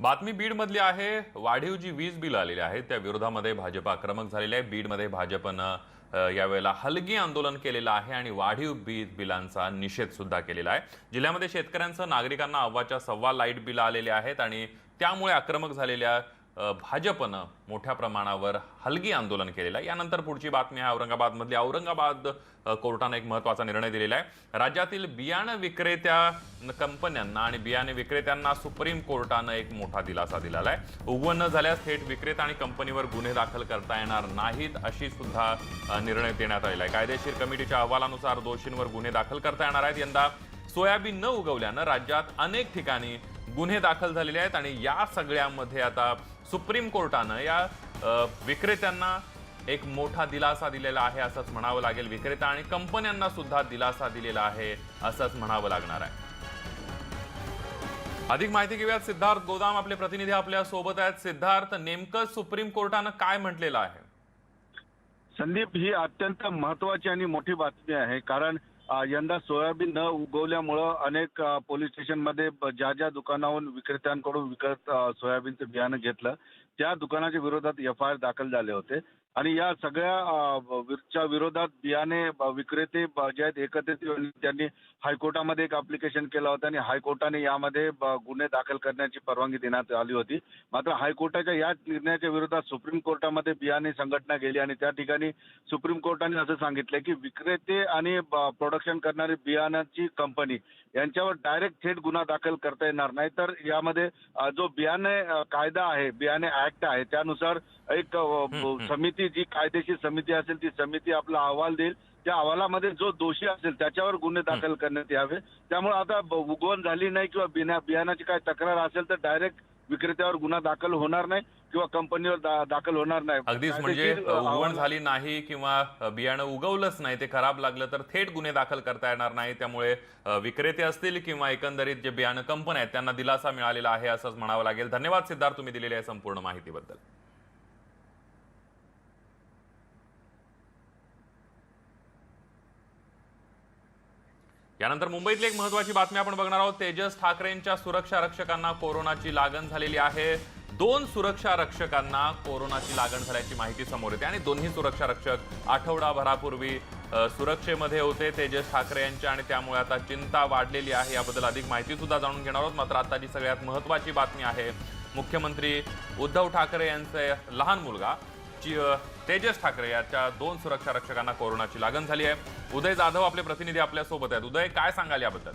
बातमी बीडमधली आहे. वाढीव जी वीज बिल आलेली आहेत त्या विरोधामध्ये भाजप आक्रमक झालेले आहे. बीडमध्ये भाजपनं यावेळेला हलगी आंदोलन केलेलं आहे आणि वाढीव वीज बिलांचा निषेध सुद्धा केलेला आहे. जिल्ह्यामध्ये शेतकऱ्यांसह नागरिकांना अव्वाच्या सव्वा लाइट बिल आलेले आहेत आणि त्यामुळे आक्रमक झालेल्या भाजपनं मोठ्या प्रमाणावर हलगी आंदोलन केलेलं आहे. यानंतर पुढची बातमी आहे औरंगाबादमधली. औरंगाबाद कोर्टानं एक महत्त्वाचा निर्णय दिलेला आहे. राज्यातील बियाणं विक्रेत्या कंपन्यांना आणि बियाणे विक्रेत्यांना सुप्रीम कोर्टानं एक मोठा दिलासा दिलेला आहे. उगवण न झाल्यास थेट विक्रेता आणि कंपनीवर गुन्हे दाखल करता येणार नाहीत अशी सुद्धा निर्णय देण्यात आलेला आहे. कायदेशीर कमिटीच्या अहवालानुसार दोषींवर गुन्हे दाखल करता येणार आहेत. यंदा सोयाबीन न उगवल्यानं राज्यात अनेक ठिकाणी गुन्हे दाखल झालेले आहेत आणि या सगळ्यामध्ये आता सुप्रीम कोर्टानं या विक्रेत्यांना एक मोठा दिलासा दिलेला आहे असंच म्हणावं लागेल. विक्रेता आणि कंपन्यांना सुद्धा दिलासा दिलेला आहे असंच म्हणावं लागणार आहे. अधिक माहिती घेऊयात सिद्धार्थ गोदाम आपले प्रतिनिधी आपल्यासोबत आहेत. सिद्धार्थ नेमकं सुप्रीम कोर्टानं काय म्हटलेलं आहे? संदीप ही अत्यंत महत्वाची आणि मोठी बातमी आहे कारण यंदा सोयाबीन न उगवल्यामुळं अनेक पोलीस स्टेशनमध्ये ज्या ज्या दुकानाहून विक्रेत्यांकडून विकत सोयाबीनचं बियाणं घेतलं त्या दुकानाच्या विरोधात एफ आय आर दाखल झाले होते. आणि या सगळ्या अ, ब- वीर- च्या विरोधात बियाणे विक्रेते जे आहेत एकत्रित येऊन त्यांनी हायकोर्टामध्ये एक अप्लिकेशन केलं होतं आणि हायकोर्टाने यामध्ये ब- गुन्हे दाखल करण्याची परवानगी देण्यात आली होती मात्र हायकोर्टाच्या या निर्णयाच्या विरोधात सुप्रीम कोर्टामध्ये बियाणे संघटना गेली आणि त्या ठिकाणी सुप्रीम कोर्टाने असं सांगितलं की विक्रेते आणि प्रोडक्शन करणारी बियाणाची कंपनी यांच्यावर डायरेक्ट थेट गुन्हा दाखल करता येणार नाही तर यामध्ये अ, जो बियाणे अ, कायदा आहे बियाणे ऍक्ट आहे त्यानुसार एक अ. समिती जी कायदेशीर समिती असेल ती समिती आपला अहवाल देईल. त्या अहवालामध्ये जो दोषी असेल त्याच्यावर गुन्हे दाखल करण्यात यावे. त्यामुळे आता उगवण झाली नाही किंवा बिना बियाणाची काय तक्रार असेल तर डायरेक्ट विक्रेत्यावर गुन्हा दाखल होणार नाही किंवा कंपनीवर दा- दाखल होणार नाही. अगदीच म्हणजे उगवण झाली नाही किंवा बियाणं उगवलंच नाही ते खराब लागलं तर थेट गुन्हे दाखल करता येणार नाही. त्यामुळे विक्रेते असतील किंवा एकंदरीत जे बियाणं कंपन्या आहेत त्यांना दिलासा मिळालेला आहे असंच म्हणावं लागेल. धन्यवाद सिद्धार्थ तुम्ही दिलेल्या संपूर्ण माहितीबद्दल. यानंतर मुंबईतली एक महत्वाची बातमी आपण बघणार आहोत. तेजस ठाकरेंच्या सुरक्षा रक्षकांना कोरोनाची लागण झालेली आहे. दोन सुरक्षा रक्षकांना कोरोनाची लागण झाल्याची माहिती समोर येते आणि दोन्ही सुरक्षा रक्षक आठवडाभरापूर्वी सुरक्षेमध्ये होते. तेजस ठाकरे यांच्या आणि त्यामुळे आता चिंता वाढलेली आहे याबद्दल अधिक माहिती सुद्धा जाणून घेणार आहोत. मात्र आताची सगळ्यात महत्वाची बातमी आहे मुख्यमंत्री उद्धव ठाकरे यांचे लहान मुलगा तेजस ठाकरे याच्या दोन सुरक्षा रक्षकांना कोरोनाची लागण झाली आहे. उदय जाधव आपले प्रतिनिधी आपल्यासोबत आहेत. उदय काय सांगाल याबद्दल?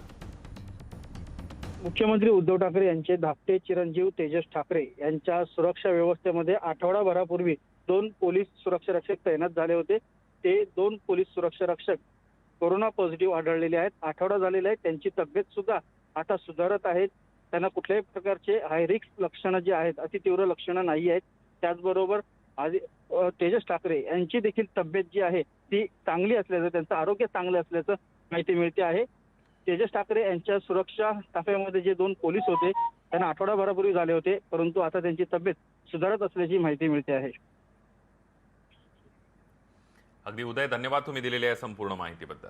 मुख्यमंत्री उद्धव ठाकरे यांचे धाकटे चिरंजीव तेजस ठाकरे यांच्या सुरक्षा व्यवस्थेमध्ये आठवडाभरापूर्वी दोन पोलीस सुरक्षा रक्षक तैनात झाले होते. ते दोन पोलीस सुरक्षा रक्षक कोरोना पॉझिटिव्ह आढळलेले आहेत. आठवडा झालेला आहे. त्यांची तब्येत सुद्धा आता सुधारत आहेत त्यांना कुठल्याही प्रकारचे हाय लक्षणं जी आहेत अति तीव्र लक्षणं नाही आहेत. त्याचबरोबर आधी तेजस ठाकरे यांची देखील तब्येत जी आहे ती चांगली असल्याचं त्यांचं आरोग्य चांगलं असल्याचं माहिती मिळते आहे. तेजस ठाकरे यांच्या सुरक्षा ताफ्यामध्ये जे दोन पोलीस होते त्यांना आठवडाभरापूर्वी झाले होते परंतु आता त्यांची तब्येत सुधारत असल्याची माहिती मिळते आहे. अगदी उदय धन्यवाद तुम्ही दिलेल्या संपूर्ण माहितीबद्दल.